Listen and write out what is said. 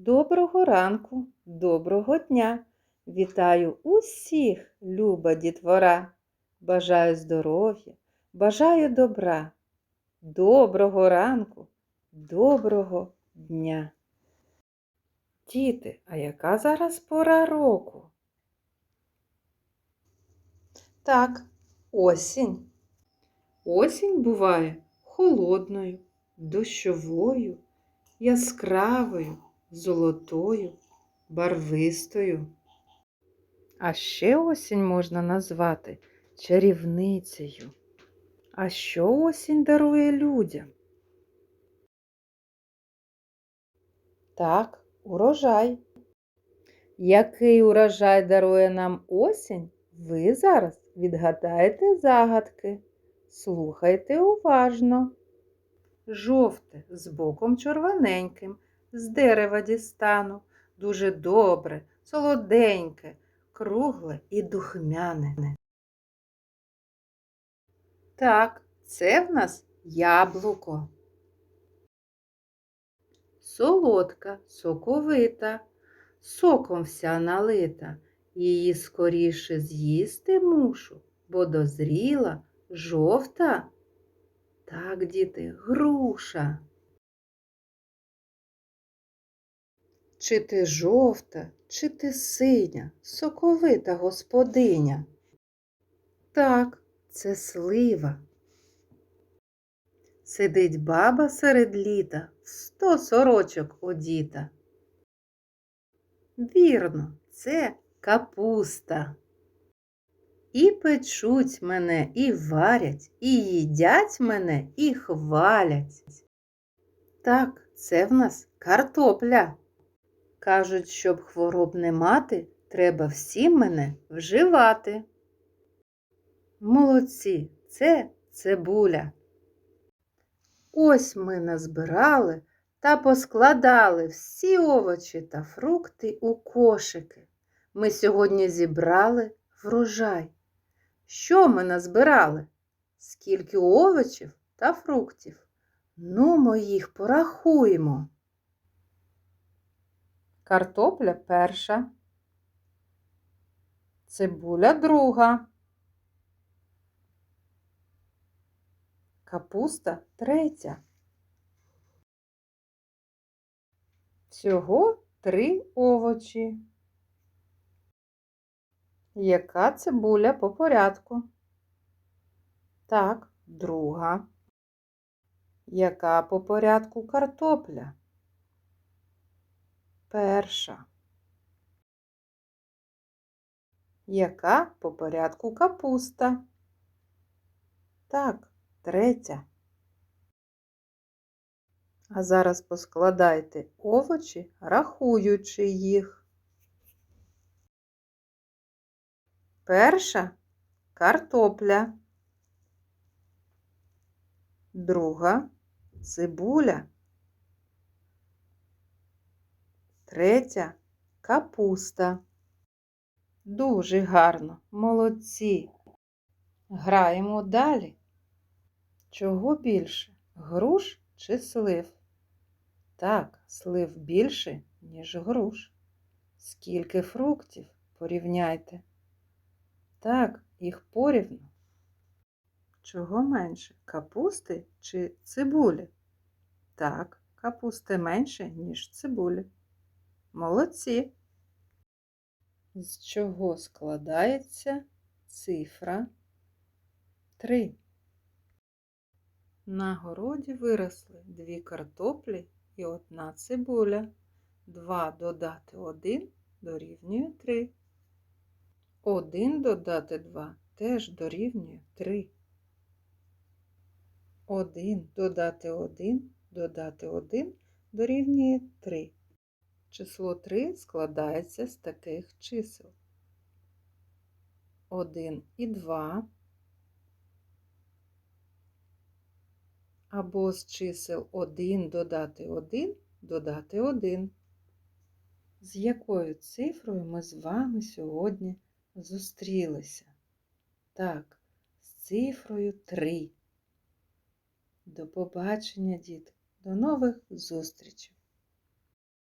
Доброго ранку, доброго дня! Вітаю усіх, люба дітвора! Бажаю здоров'я, бажаю добра, доброго ранку, доброго дня! Діти, а яка зараз пора року? Так, осінь. Осінь буває холодною, дощовою, яскравою, золотою, барвистою. А ще осінь можна назвати чарівницею. А що осінь дарує людям? Так, урожай. Який урожай дарує нам осінь, ви зараз відгадаєте загадки. Слухайте уважно. Жовте з боком червоненьким, з дерева дістану, дуже добре, солоденьке, кругле і духмяне. Так, це в нас яблуко. Солодка, соковита, соком вся налита. Її скоріше з'їсти мушу, бо дозріла жовта. Так, діти, груша. Чи ти жовта, чи ти синя, соковита господиня? Так, це слива. Сидить баба серед літа, сто сорочок одіта. Вірно, це капуста. І печуть мене, і варять, і їдять мене, і хвалять. Так, це в нас картопля. Кажуть, щоб хвороб не мати, треба всім мене вживати. Молодці, це цибуля. Ось ми назбирали та поскладали всі овочі та фрукти у кошики. Ми сьогодні зібрали врожай. Що ми назбирали? Скільки овочів та фруктів? Ну, ми їх порахуємо. Картопля перша, цибуля друга, капуста третя. Всього три овочі. Яка цибуля по порядку? Так, друга. Яка по порядку картопля? Перша. Яка по порядку капуста? Так, третя. А зараз поскладайте овочі, рахуючи їх. Перша картопля. Друга цибуля. Третя капуста. Дуже гарно, молодці. Граємо далі. Чого більше? Груш чи слив? Так, слив більше, ніж груш. Скільки фруктів порівняйте? Так, їх порівну. Чого менше? Капусти чи цибулі? Так, капусти менше, ніж цибулі. Молодці. З чого складається цифра 3? На городі виросли дві картоплі і одна цибуля. Два додати один дорівнює 3. Один додати 2 теж дорівнює 3. Один додати 1 додати 1 дорівнює 3. Число 3 складається з таких чисел. 1 і 2 або з чисел 1 додати 1 додати 1. З якою цифрою ми з вами сьогодні зустрілися? Так, з цифрою 3. До побачення, діти, до нових зустрічей!